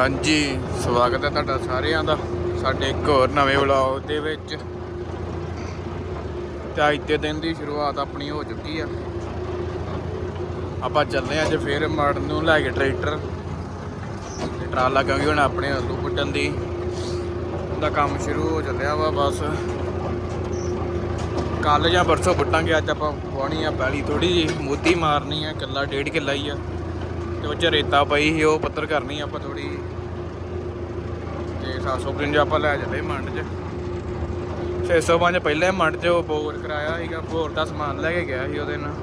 ਹਾਂਜੀ, ਸਵਾਗਤ ਹੈ ਤੁਹਾਡਾ ਸਾਰਿਆਂ ਦਾ ਸਾਡੇ ਇੱਕ ਹੋਰ ਨਵੇਂ ਵਲੌਗ ਦੇ ਵਿੱਚ। ਤੇ ਅੱਜ ਦੇ ਦਿਨ ਦੀ ਸ਼ੁਰੂਆਤ ਆਪਣੀ ਹੋ ਚੁੱਕੀ ਆ। ਆਪਾਂ ਚੱਲੇ ਹਾਂ ਅੱਜ ਫੇਰ ਮਾੜਨ ਨੂੰ ਲੈ ਕੇ ਟਰੈਕਟਰ। ਤੇ ਟਰਾਲਾ ਕਿਉਂਕਿ ਹੁਣ ਆਪਣੇ ਆਲੂ ਪੁੱਟਣ ਦੀ ਦਾ ਕੰਮ ਸ਼ੁਰੂ ਹੋ ਚੱਲਿਆ ਵਾ ਬਸ। ਕੱਲ ਜਾਂ ਪਰਸੋਂ ਪੁੱਟਾਂਗੇ, ਅੱਜ ਆਪਾਂ ਵਾਹਣੀ ਆ ਪੈਲੀ ਥੋੜੀ ਜੀ ਮੋਤੀ ਮਾਰਨੀ ਆ, ਕਿੱਲਾ ਡੇਢ ਕਿੱਲਾ ਹੀ ਆ। ਤੇ ਉਹ 'ਚ ਰੇਤਾ ਪਈ ਸੀ, ਉਹ ਪੱਤਰ ਕਰਨੀ ਆਪਾਂ ਥੋੜੀ ਤੇ 755 ਆਪਾਂ ਲੈ ਚੱਲੇ ਮੰਡ 'ਚ। 605 ਪਹਿਲੇ ਮੰਡ 'ਚ ਉਹ ਬੋਰ ਕਰਾਇਆ ਸੀਗਾ, ਬੋਰ ਦਾ ਸਮਾਨ ਲੈ ਕੇ ਗਿਆ ਸੀ ਉਹਦੇ ਨਾਲ।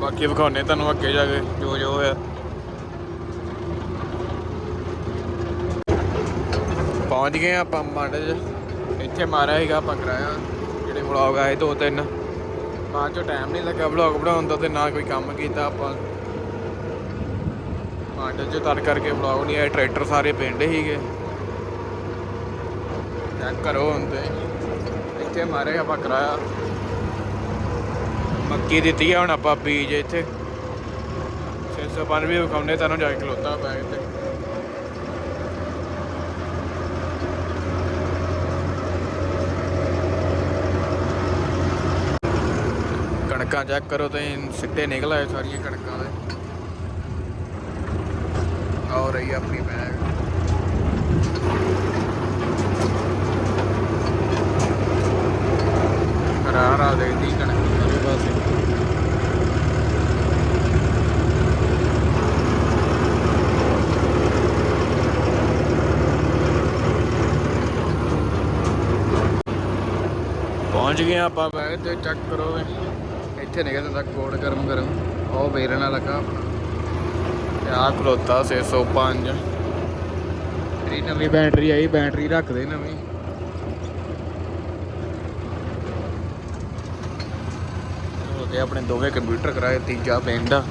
ਬਾਕੀ ਵਿਖਾਉਣੇ ਤੁਹਾਨੂੰ ਅੱਗੇ ਜਾ ਕੇ ਜੋ ਜੋ ਹੋਇਆ। ਪਹੁੰਚ ਗਏ ਆਪਾਂ ਮੰਡ 'ਚ। ਇੱਥੇ ਮਾਰਿਆ ਸੀਗਾ, ਆਪਾਂ ਕਰਾਇਆ। ਜਿਹੜੇ ਵਲੌਗ ਆਏ ਦੋ ਤਿੰਨ। ਬਾਅਦ ਚੋਂ ਟਾਈਮ ਨਹੀਂ ਲੱਗਾ ਵਲੌਗ ਬਣਾਉਣ ਦਾ ਤੇ ਨਾ ਕੋਈ ਕੰਮ ਕੀਤਾ ਆਪਾਂ। ਮਾਡਲ ਚ ਤਰ ਕਰਕੇ ਵਲੌਗ ਨਹੀਂ ਆਏ ਟਰੈਕਟਰ ਸਾਰੇ ਪਿੰਡ ਹੀਗੇ ਚੈੱਕ ਕਰੋ ਹੁਣ ਤੇ ਇੱਥੇ ਮਾਰੇ ਆਪਾਂ ਕਰਾਇਆ। ਮੱਕੀ ਦਿੱਤੀ ਆ ਹੁਣ ਆਪਾਂ ਬੀਜ ਇੱਥੇ। 605 ਵੀ ਵਿਖਾਉਂਦੇ ਤੁਹਾਨੂੰ ਜਾ ਕੇ ਖਲੋਤਾ ਬੈਗ ਤੇ ਕਣਕਾਂ ਚੈੱਕ ਕਰੋ ਤੇ ਸਿੱਟੇ ਨਿਕਲ ਆਏ ਸਾਰੀਆਂ ਕਣਕਾਂ ਦੇ। ਆ ਰਹੀ ਆ ਆਪਣੀ ਬੈਗ ਰਾਰਾ ਦੇਖਦੀ ਕਣਕ ਸਾਰੇ ਪਾਸੇ ਪਹੁੰਚ ਗਏ ਆਪਾਂ। ਬੈਗ ਤੇ ਚੈੱਕ ਕਰੋ। ਇੱਥੇ ਨਿਕਲ ਜਾਂਦਾ ਕੋਡ ਗਰਮ ਗਰਮ ਉਹ ਵੇਰਨ ਵਾਲਾ ਲੱਗਾ ਆਪਣਾ ਤੇ ਆਹ ਖਲੋਤਾ 605 ਤੇਰੀ ਨਵੀਂ ਬੈਟਰੀ ਆਈ, ਬੈਟਰੀ ਰੱਖ ਦੇ ਨਵੀਂ। ਹੋ ਆਪਣੇ ਦੋਵੇਂ ਕੰਪਿਊਟਰ ਕਰਾਏ, ਤੀਜਾ ਪਿੰਡ ਆ।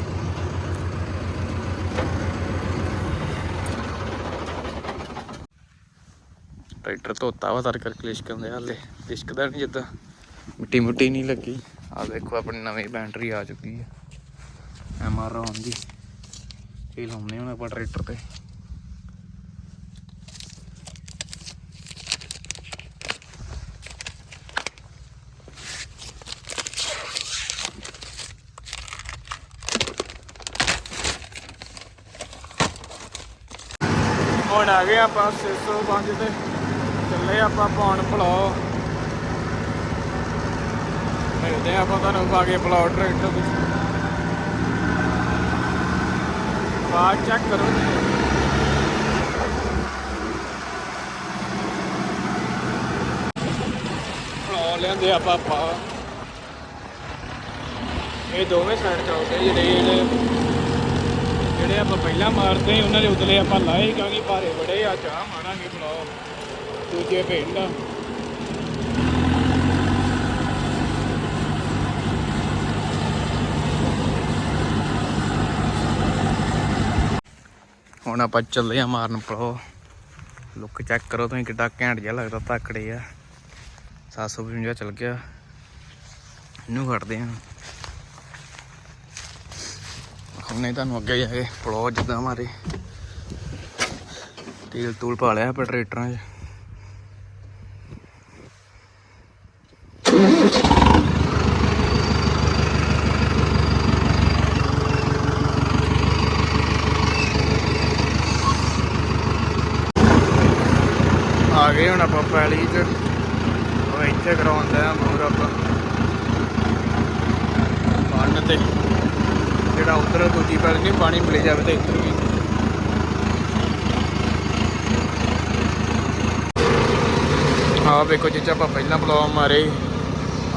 ਟਰੈਕਟਰ ਧੋਤਾ ਵਾ ਤਰ ਕਰਕੇ ਲਿਸ਼ਕਣ ਦੇ ਹਾਲੇ ਲਿਸ਼ਕਦਾ ਨਹੀਂ ਜਿੱਦਾਂ। ਮਿੱਟੀ ਮੁੱਟੀ ਨਹੀਂ ਲੱਗੀ। ਆ ਦੇਖੋ, ਆਪਣੀ ਨਵੀਂ ਬੈਟਰੀ ਆ ਚੁੱਕੀ ਹੈ ਐਮ ਆਰ ਆਨ ਦੀ ਇਹ ਲਾਉਣੇ ਹੁਣ ਆਪਾਂ ਟਰੈਕਟਰ ਤੇ। ਹੁਣ ਆ ਗਏ ਆਪਾਂ 605 ਤੇ। ਚੱਲੇ ਆਪਾਂ ਪਾਉਣ ਭਲੋ ਮਿਲਦੇ ਆ ਆਪਾਂ ਤੁਹਾਨੂੰ ਪਾ ਕੇ ਭਲੋ ਟਰੈਕਟਰ ਵਿੱਚ ਬਾਅਦ ਚੈੱਕ ਕਰੋ। ਭਲੋ ਲੈਂਦੇ ਆਪਾਂ ਆਪਾਂ। ਇਹ ਦੋਵੇਂ ਸਾਈਡ ਚੌਂਦੇ ਜਿਹੜੇ ਜਿਹੜੇ ਜਿਹੜੇ ਆਪਾਂ ਪਹਿਲਾਂ ਮਾਰਦੇ ਸੀ, ਉਹਨਾਂ ਦੇ ਉਤਲੇ ਆਪਾਂ ਲਾਏ ਕਿਉਂਕਿ ਭਾਰੇ ਬੜੇ ਆ, ਚਾਹ ਮਾਰਾਂਗੇ ਬਲੌਗ ਦੂਜੇ ਪਿੰਡ ਹੁਣ ਆਪਾਂ ਚੱਲੇ ਆ ਮਾਰਨ ਪਲੋ ਲੁੱਕ ਚੈੱਕ ਕਰੋ ਤੁਸੀਂ ਕਿੱਡਾ ਘੈਂਟ ਜਿਹਾ ਲੱਗਦਾ, ਤਾਕੜੇ ਆ। 755 ਚੱਲ ਗਿਆ। ਇਹਨੂੰ ਕੱਢਦੇ ਆ ਹੁਣੇ ਤੁਹਾਨੂੰ ਅੱਗੇ ਜਾ ਕੇ ਪਲੋ ਜਿੱਦਾਂ ਮਾਰੇ। ਤੇਲ ਤੂਲ ਪਾ ਲਿਆ ਆਪਾਂ ਟਰੈਕਟਰਾਂ 'ਚ ਆ ਪੈਲੀ 'ਚ। ਉਹ ਇੱਥੇ ਕਰਾਉਂਦਾ ਆ ਮੂਰ ਆਪਾਂ ਬੰਨ ਤੇ। ਜਿਹੜਾ ਉਧਰ ਦੂਜੀ ਪੈਲੀ ਨਹੀਂ ਪਾਣੀ ਮਿਲ ਜਾਵੇ ਤੇ ਇੱਧਰ ਵੀ। ਆ ਵੇਖੋ ਜਿੱਚ ਆਪਾਂ ਪਹਿਲਾਂ ਬਲੌਗ ਮਾਰੇ।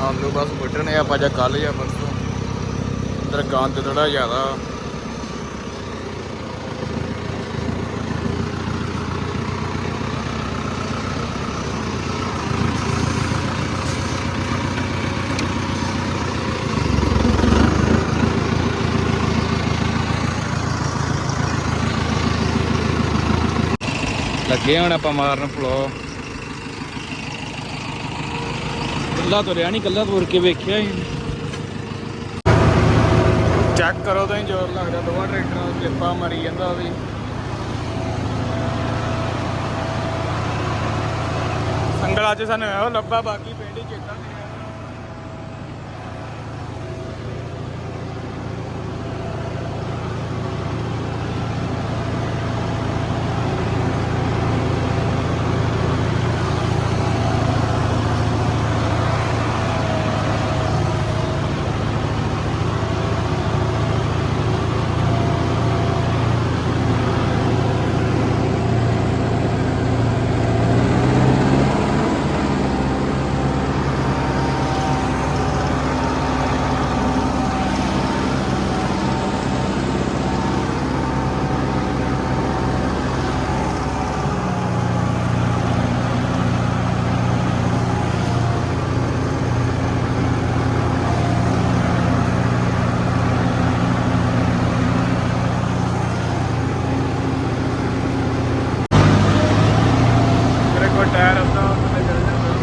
ਆਲੂ ਬਸ ਪੁੱਟਣੇ ਆਪਾਂ ਜਾਂ ਕੱਲ ਜਾਂ ਪਰਸੋਂ। ਅੰਦਰ ਗੰਦ ਥੋੜਾ ਜ਼ਿਆਦਾ। ਲੱਗੇ ਹੁਣ ਆਪਾਂ ਮਾਰਨ ਫਲੋ ਕੱਲਾ ਤੁਰਿਆ ਨਹੀਂ ਕੱਲਾ ਤੁਰ ਕੇ ਵੇਖਿਆ ਹੀ ਚੈੱਕ ਕਰੋ ਤਾਂ ਜ਼ੋਰ ਲੱਗਦਾ ਦੋਵਾਂ ਟਰੈਕਟਰਾਂ ਨੂੰ ਸਲਿੱਪਾਂ ਮਾਰੀ ਜਾਂਦਾ ਉਹ ਸੰਗਲਾ ਚ ਸਾਨੂੰ ਇਹੋ ਲੱਭਾ, ਬਾਕੀ ਪਿੰਡ ਹੀ ਚੇਤਾ ਨਹੀਂ ਆਇਆ। ਮੇਰੇ ਕੋਲ ਟਾਇਰ ਅੱਧਾ ਥੱਲੇ ਚਲ ਜਾਂਦਾ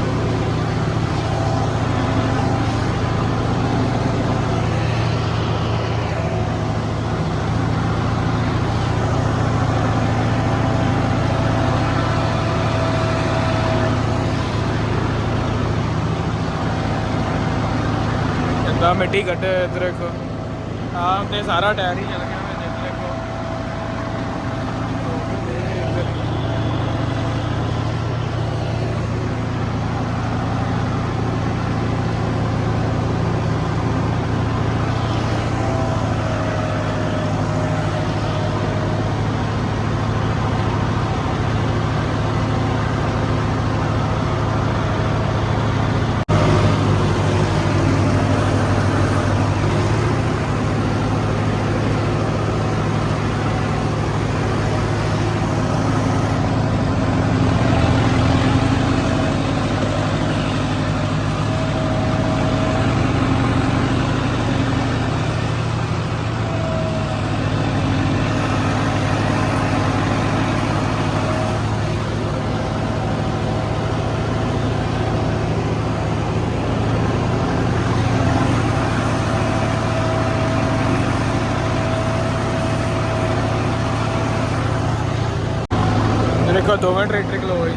ਜਿੱਦਾਂ ਮਿੱਟੀ ਕੱਢੇ ਇੱਧਰ ਦੇਖੋ ਆਹ ਤੇ ਸਾਰਾ ਟਾਇਰ ਹੀ ਚਲ ਮੇਰੇ ਕੋਲ ਦੋਵੇਂ ਟਰੈਕਟਰ ਖਲੋ ਹੋਏ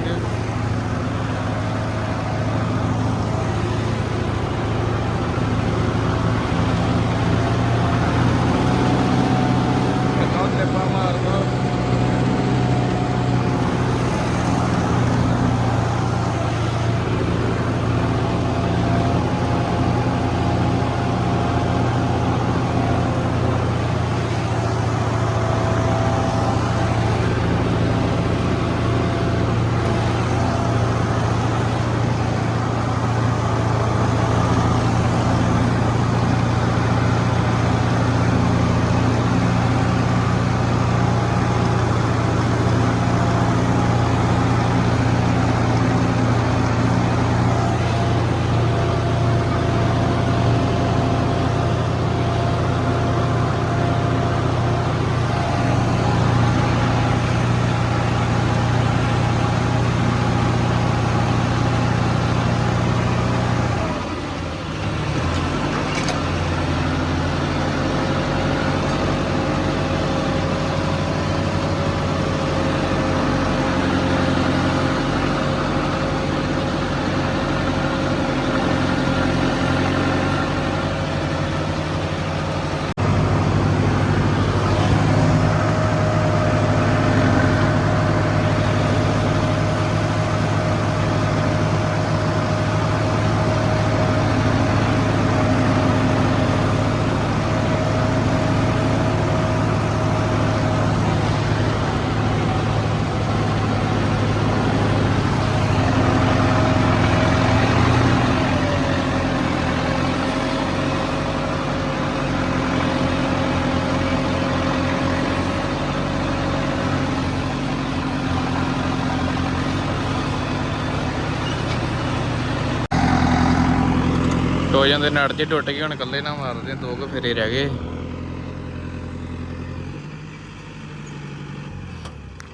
ਟੋ ਜਾਂਦੇ ਨੜ ਜੇ ਟੁੱਟ ਗਏ, ਹੁਣ ਇਕੱਲੇ ਨਾ ਮਾਰਦੇ, ਦੋ ਕੁ ਫੇਰੇ ਰਹਿ ਗਏ।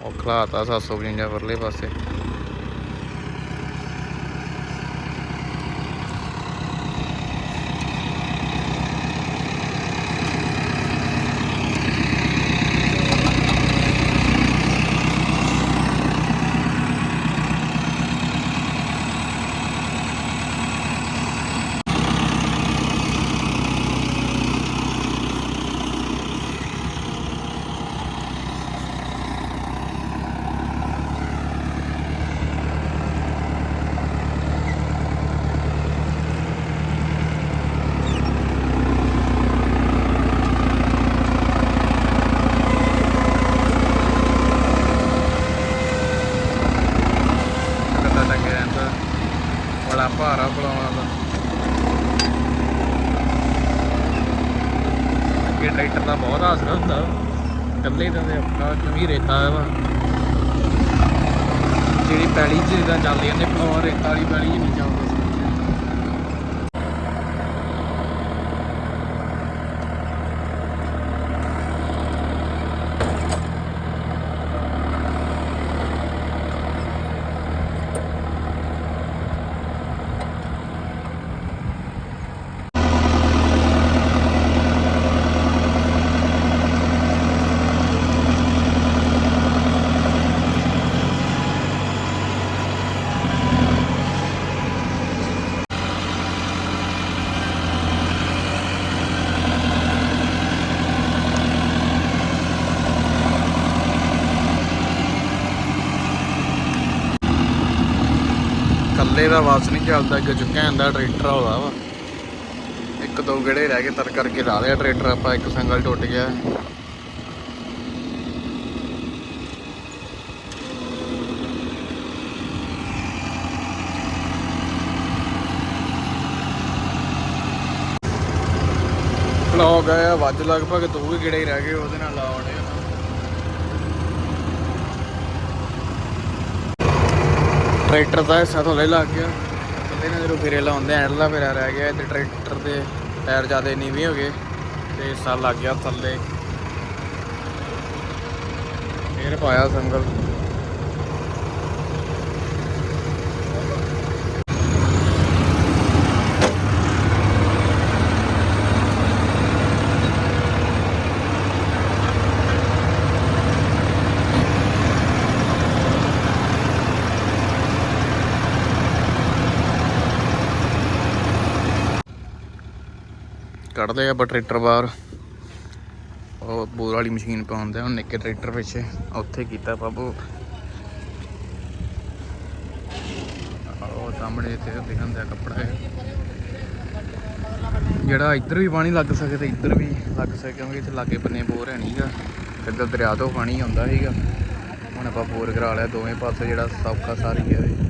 ਉਹ ਖਲਾਤਾ 755 ਪਰਲੇ ਪਾਸੇ ਘਾਸਰਾ ਹੁੰਦਾ ਕੱਲੇ ਦਾ ਆਪਣਾ ਕਿਉਂਕਿ ਰੇਤਾ ਵਾ। ਜਿਹੜੀ ਪੈਲੀ ਚ ਜਿੱਦਾਂ ਚੱਲ ਜਾਂਦੇ ਪਲੋਰ ਰੇਤਾ ਵਾਲੀ ਪੈਲੀ ਚ ਨਹੀਂ ਚੱਲਦਾ ਕੱਲੇ ਦਾ ਵਾਸ ਨਹੀਂ ਚੱਲਦਾ ਅੱਗੇ ਚੁੱਕਿਆ ਜਾਂਦਾ ਟਰੈਕਟਰ ਆਉਂਦਾ ਵਾ। ਇੱਕ ਦੋ ਗੇੜੇ ਰਹਿ ਗਏ, ਤਰ ਕਰਕੇ ਲਾ ਲਿਆ ਟਰੈਕਟਰ, ਆਪਾਂ ਇੱਕ ਸੰਗਲ ਟੁੱਟ ਗਿਆ। ਲੋਗ ਆਇਆ, ਵੱਜ ਲਗਭਗ ਦੋ ਹੀ ਗੇੜੇ ਰਹਿ ਗਏ, ਉਹਦੇ ਨਾਲ ਲਾਉਣੇ ਟਰੈਕਟਰ ਦਾ ਹਿੱਸਾ ਥੱਲੇ ਲੱਗ ਗਿਆ। ਕੱਲੇ ਨੇ ਜਦੋਂ ਫੇਰੇ ਲਾਉਂਦੇ ਐਂਡਲਾ ਫੇਰਾ ਰਹਿ ਗਿਆ, ਤੇ ਟਰੈਕਟਰ ਦੇ ਟਾਇਰ ਜ਼ਿਆਦਾ ਨੀਵੇਂ ਹੋ ਗਏ, ਤੇ ਹਿੱਸਾ ਲੱਗ ਗਿਆ ਥੱਲੇ। ਫੇਰ ਪਾਇਆ ਸੰਗਲ। ਕੱਢਦੇ ਆ ਆਪਾਂ ਟਰੈਕਟਰ ਬਾਹਰ। ਉਹ ਬੋਰ ਵਾਲੀ ਮਸ਼ੀਨ ਪਾਉਂਦੇ ਹੁਣ ਨਿੱਕੇ ਟਰੈਕਟਰ ਪਿੱਛੇ। ਉੱਥੇ ਕੀਤਾ ਬਾਬੂ। ਉਹ ਸਾਹਮਣੇ ਤੇ ਦਿਖਣ ਕੱਪੜਾ ਹੈ ਜਿਹੜਾ ਇੱਧਰ ਵੀ ਪਾਣੀ ਲੱਗ ਸਕੇ ਤੇ ਇੱਧਰ ਵੀ ਲੱਗ ਸਕੇ, ਕਿਉਂਕਿ ਇੱਥੇ ਲਾਗੇ ਬੰਨੇ ਬੋਰ ਹੈ ਨਹੀਂਗਾ ਇੱਧਰ ਦਰਿਆ ਤੋਂ ਪਾਣੀ ਆਉਂਦਾ ਸੀਗਾ। ਹੁਣ ਆਪਾਂ ਬੋਰ ਕਰਾ ਲਿਆ, ਦੋਵੇਂ ਪਾਸੇ ਜਿਹੜਾ ਸੌਖਾ ਸਾਰੀ ਹੈ।